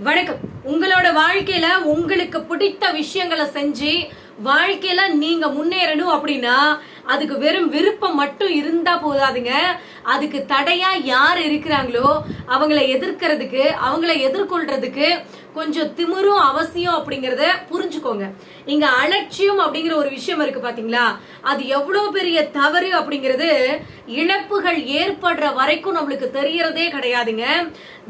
வணக்கம். உங்களோட வாழ்க்கையில உங்களுக்கு பிடித்த விஷயங்களை செஞ்சு வாழ்க்கையில நீங்க முன்னேறணும் அப்படின்னா அதுக்கு வெறும் விருப்பம் மட்டும் இருந்தா போதாதுங்க. அதுக்கு தடையா யார் இருக்கிறாங்களோ அவங்கள எதிர்க்கிறதுக்கு அவங்கள எதிர்கொள்றதுக்கு கொஞ்சம் திமிரும் அவசியம் அப்படிங்கறத புரிஞ்சுக்கோங்க. இங்க அலட்சியம் அப்படிங்கிற ஒரு விஷயம் இருக்கு பாத்தீங்களா? அது எவ்வளவு பெரிய தவறு அப்படிங்கிறது இழப்புகள் ஏற்படுற வரைக்கும் நம்மளுக்கு தெரியறதே கிடையாதுங்க.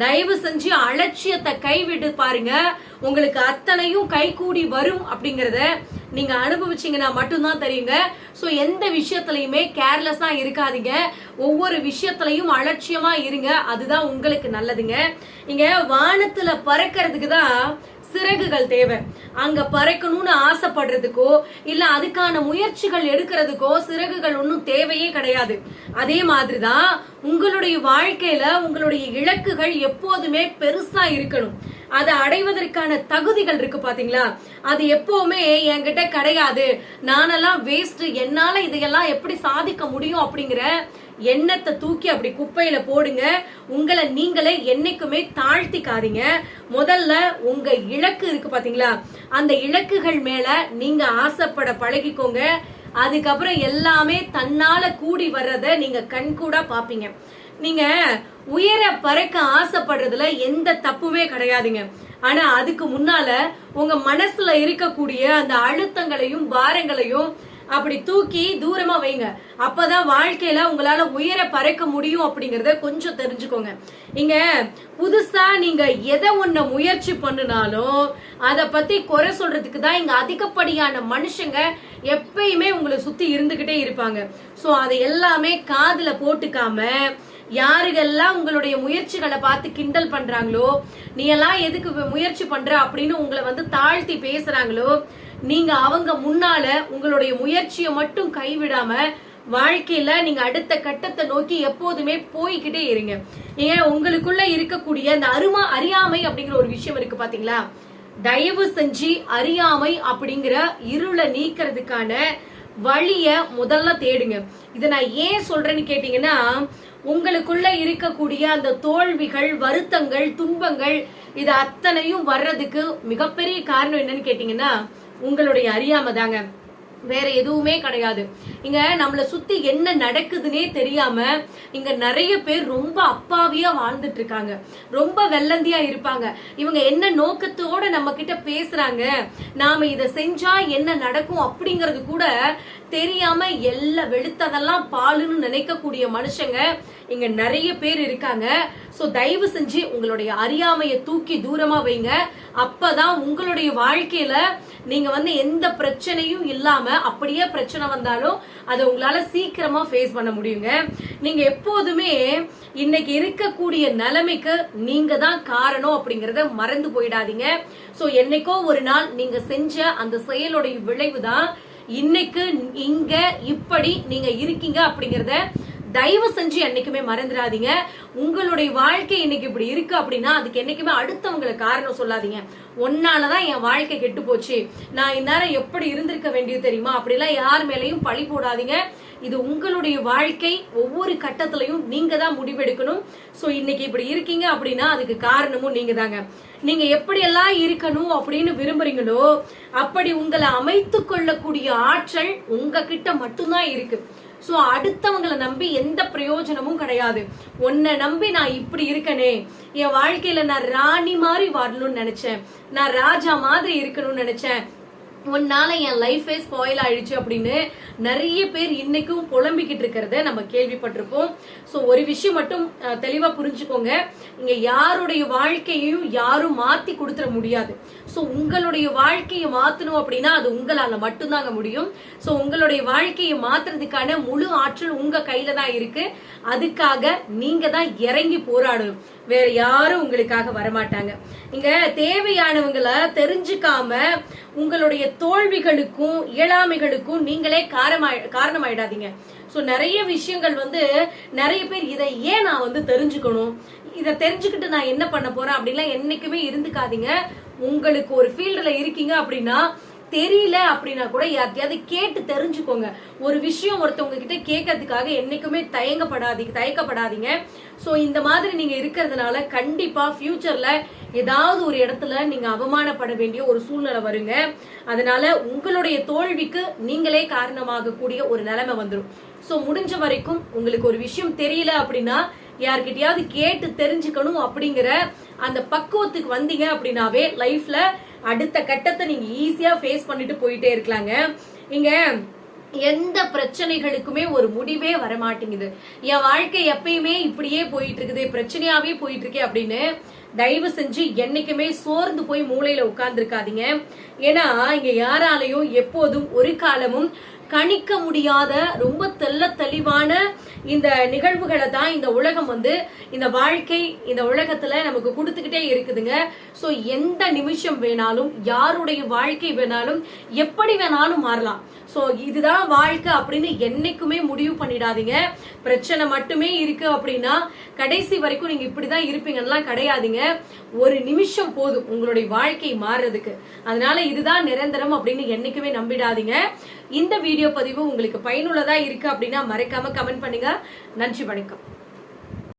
தயவு செஞ்சு அலட்சியத்தை கைவிட்டு பாருங்க. உங்களுக்கு அத்தனையும் கைகூடி வரும் அப்படிங்கறத நீங்க அனுபவிச்சீங்கன்னா மட்டும்தான் தெரியுங்க. ஸோ எந்த விஷயத்திலயுமே கேர்லெஸ்ஸா இருக்காதீங்க. ஒவ்வொரு விஷயத்திலையும் அலட்சியமா இருங்க. அதுதான் உங்களுக்கு நல்லதுங்க. இங்க வானத்துல பறக்கிறதுக்கு தான் சிறகுகள் தேவை. அங்க பறக்கணும்னு ஆசைப்படுறதுக்கோ இல்ல அதுக்கான முயற்சிகள் எடுக்கிறதுக்கோ சிறகுகள் ஒன்றும் தேவையே கிடையாது. அதே மாதிரிதான் உங்களுடைய வாழ்க்கையில உங்களுடைய இலக்குகள் எப்போதுமே பெருசா இருக்கணும். அதை அடைவதற்கான தகுதிகள் இருக்கு பாத்தீங்களா? அது எப்பவுமே என்கிட்ட கிடையாது. நானெல்லாம் வேஸ்ட் என்னால இதையெல்லாம் எப்படி சாதிக்க முடியும் அப்படிங்கிற எண்ணத்தை தூக்கி அப்படி குப்பையில போடுங்க உங்களை நீங்களே என்னைக்குமே தாழ்த்திக்காதீங்க. முதல்ல உங்க இலக்கு இருக்கு பாத்தீங்களா? அந்த இலக்குகள் மேல நீங்க ஆசைப்பட பழகிக்கோங்க. அதுக்கப்புறம் எல்லாமே தன்னால கூடி வர்றத நீங்க கண்கூடா பாப்பீங்க. நீங்க உயர பறக்க ஆசைப்படுறதுல எந்த தப்புமே கிடையாதுங்க. ஆனா அதுக்கு முன்னால உங்க மனசுல இருக்கக்கூடிய அந்த அழுத்தங்களையும் பாரங்களையும் அப்படி தூக்கி தூரமா வைங்க. அப்பதான் வாழ்க்கையில உங்களால உயர பறக்க முடியும் அப்படிங்கறத கொஞ்சம் தெரிஞ்சுக்கோங்க. இங்க புதுசா நீங்க எதை ஒண்ண முயற்சி பண்ணினாலும் அத பத்தி குறை சொல்றதுக்கு தான் இங்க அதிகப்படியான மனுஷங்க எப்பயுமே உங்களை சுத்தி இருந்துகிட்டே இருப்பாங்க. சோ அதை எல்லாமே காதுல போட்டுக்காம யாருகெல்லாம் உங்களுடைய முயற்சிகளை பார்த்து கிண்டல் பண்றாங்களோ நீ எல்லாம் எதுக்கு முயற்சி பண்ற அப்படின்னு உங்களை வந்து தாழ்த்தி பேசுறாங்களோ நீங்க அவங்க முன்னால உங்களுடைய முயற்சியை மட்டும் கைவிடாம வாழ்க்கையில நீங்க அடுத்த கட்டத்தை நோக்கி எப்போதுமே போய்கிட்டே இருங்க. ஏன்? உங்களுக்குள்ள இருக்கக்கூடிய அந்த அருமா அறியாமை அப்படிங்கிற ஒரு விஷயம் இருக்கு பாத்தீங்களா? தயவு செஞ்சு அறியாமை அப்படிங்கிற இருளை நீக்கிறதுக்கான வழியை முதல்ல தேடுங்க. இதை நான் ஏன் சொல்றேன்னு கேட்டீங்கன்னா உங்களுக்குள்ள இருக்கக்கூடிய அந்த தோல்விகள் வருத்தங்கள் துன்பங்கள் இது அத்தனையும் வர்றதுக்கு மிகப்பெரிய காரணம் என்னன்னு கேட்டீங்கன்னா உங்களுடைய அறியாம தாங்க வேற எதுவுமே கிடையாது. இங்க நம்மளை சுத்தி என்ன நடக்குதுன்னே தெரியாம இங்க நிறைய பேர் ரொம்ப அப்பாவியா வாழ்ந்துட்டு இருக்காங்க. ரொம்ப வெள்ளந்தியா இருப்பாங்க. இவங்க என்ன நோக்கத்தோட நம்ம கிட்ட பேசுறாங்க? நாம இத செஞ்சா என்ன நடக்கும் அப்படிங்கறது கூட தெரியாம எல்லா வெளுத்ததெல்லாம் பாலுன்னு நினைக்கக்கூடிய மனுஷங்க இங்க நிறைய பேர் இருக்காங்க. சோ தயவு செஞ்சு உங்களுடைய அறியாமைய தூக்கி தூரமா வைங்க. அப்பதான் உங்களுடைய வாழ்க்கையில நீங்க வந்து எந்த பிரச்சனையும் இல்லாம அப்படியே பிரச்சனை வந்தாலும் அதை உங்களால சீக்கிரமா ஃபேஸ் பண்ண முடியுங்க. நீங்க எப்போதுமே இன்னைக்கு இருக்கக்கூடிய நிலைமைக்கு நீங்க தான் காரணம் அப்படிங்கறத மறந்து போயிடாதீங்க. சோ என்னைக்கோ ஒரு நாள் நீங்க செஞ்ச அந்த செயலுடைய விளைவு தான் இன்னைக்கு இங்க இப்படி நீங்க இருக்கீங்க அப்படிங்கறத தயவு செஞ்சு என்னைக்குமே மறந்துடாதீங்க. உங்களுடைய வாழ்க்கை இன்னைக்கு இப்படி இருக்கு அப்படின்னா அதுக்கு என்னைக்குமே அடுத்தவங்களை காரணம் சொல்லாதீங்க. ஒன்னாலதான் என் வாழ்க்கை கெட்டு போச்சு. நான் இந்நேரம் எப்படி இருந்திருக்க வேண்டியது தெரியுமா? அப்படிலாம் யார் மேலையும் பழி போடாதீங்க. இது உங்களுடைய வாழ்க்கை. ஒவ்வொரு கட்டத்திலையும் நீங்க தான் முடிவெடுக்கணும். சோ இன்னைக்கு இப்படி இருக்கீங்க அப்படின்னா அதுக்கு காரணமும் நீங்க தாங்க நீங்க எப்படியெல்லாம் இருக்கணும் அப்படின்னு விரும்புறீங்களோ அப்படி உங்களை அமைத்து கொள்ளக்கூடிய ஆற்றல் உங்ககிட்ட மட்டும்தான் இருக்கு. சோ அடுத்தவங்களை நம்பி எந்த பிரயோஜனமும் கிடையாது. உன்னை நம்பி நான் இப்படி இருக்கனே. என் வாழ்க்கையில நான் ராணி மாதிரி வரணும்னு நினைச்சேன். நான் ராஜா மாதிரி இருக்கணும்னு நினைச்சேன். உன்னால என் லைஃபே ஸ்பாயில் ஆயிடுச்சு அப்படின்னு நிறைய பேர் இன்னைக்கும் புலம்பிக்கிட்டு இருக்கிறத நம்ம கேள்விப்பட்டிருப்போம். ஸோ ஒரு விஷயம் மட்டும் தெளிவாக தெளிவா புரிஞ்சுக்கோங்க. இங்க யாருடைய வாழ்க்கையையும் யாரும் மாத்தி கொடுத்துட முடியாது. ஸோ உங்களுடைய வாழ்க்கையை மாத்தணும் அப்படின்னா அது உங்களால மட்டும்தாங்க முடியும். ஸோ உங்களுடைய வாழ்க்கையை மாத்துறதுக்கான முழு ஆற்றல் உங்க கையில தான் இருக்கு. அதுக்காக நீங்க தான் இறங்கி போராடணும். வேற யாரும் உங்களுக்காக வரமாட்டாங்க. இங்க தேவையானவங்களை தெரிஞ்சுக்காம உங்களுடைய தோல்விகளுக்கும் இயலாமைகளுக்கும் நீங்களே காரணமாய் காரணமாயிடாதீங்க. ஸோ நிறைய விஷயங்கள் வந்து நிறைய பேர் இதை ஏன் நான் வந்து தெரிஞ்சுக்கணும்? இதை தெரிஞ்சுக்கிட்டு நான் என்ன பண்ண போறேன் அப்படின்லாம் என்னைக்குமே இருந்துக்காதீங்க. உங்களுக்கு ஒரு ஃபீல்டில் இருக்கீங்க அப்படின்னா தெரியல அப்படின்னா கூட யார்கிட்டயாவது கேட்டு தெரிஞ்சுக்கோங்க. ஒரு விஷயம் ஒருத்தவங்க கிட்ட கேட்கறதுக்காக என்னைக்குமே தயங்கப்படாதீங்க தயக்கப்படாதீங்க. ஸோ இந்த மாதிரி நீங்க இருக்கிறதுனால கண்டிப்பா ஃபியூச்சர்ல ஏதாவது ஒரு இடத்துல நீங்க அவமானப்பட வேண்டிய ஒரு சூழ்நிலை வருங்க. அதனால உங்களுடைய தோல்விக்கு நீங்களே காரணமாக கூடிய ஒரு நிலைமை வந்துடும் சோ முடிஞ்ச வரைக்கும் உங்களுக்கு ஒரு விஷயம் தெரியல அப்படின்னா யார்கிட்டயாவது கேட்டு தெரிஞ்சுக்கணும் அப்படிங்கிற அந்த பக்குவத்துக்கு வந்தீங்க அப்படின்னாவே லைஃப்ல அடுத்த கட்டத்தை நீங்க ஈஸியா ஃபேஸ் பண்ணிட்டு போயிட்டே இருக்கலாங்க. இங்க எந்த பிரச்சனைகளுக்குமே ஒரு முடிவே வரமாட்டேங்குது. என் வாழ்க்கை எப்பயுமே இப்படியே போயிட்டு இருக்குது பிரச்சனையாவே போயிட்டு இருக்கே அப்படின்னு தயவு செஞ்சு என்னைக்குமே சோர்ந்து போய் மூளையில உட்கார்ந்துருக்காதீங்க. ஏன்னா இங்க யாராலையும் எப்போதும் ஒரு காலமும் கணிக்க முடியாத ரொம்ப தெல்ல தெளிவான இந்த நிகழ்வுகளை தான் இந்த உலகம் வந்து இந்த வாழ்க்கை இந்த உலகத்துல நமக்கு கொடுத்துக்கிட்டே இருக்குதுங்க. சோ எந்த நிமிஷம் வேணாலும் யாருடைய வாழ்க்கை வேணாலும் எப்படி வேணாலும் மாறலாம். சோ இதுதான் வாழ்க்கை அப்படின்னு என்னைக்குமே முடிவு பண்ணிடாதீங்க. பிரச்சனை மட்டுமே இருக்கு அப்படின்னா கடைசி வரைக்கும் நீங்க இப்படிதான் இருப்பீங்கலாம் கிடையாதுங்க. ஒரு நிமிஷம் போதும் உங்களுடைய வாழ்க்கை மாறுறதுக்கு. அதனால இதுதான் நிரந்தரம் அப்படின்னு என்னைக்குமே நம்பிடாதீங்க. இந்த வீடியோ பதிவு உங்களுக்கு பயனுள்ளதா இருக்கு அப்படின்னா மறக்காம கமெண்ட் பண்ணுங்க. நன்றி வணக்கம்.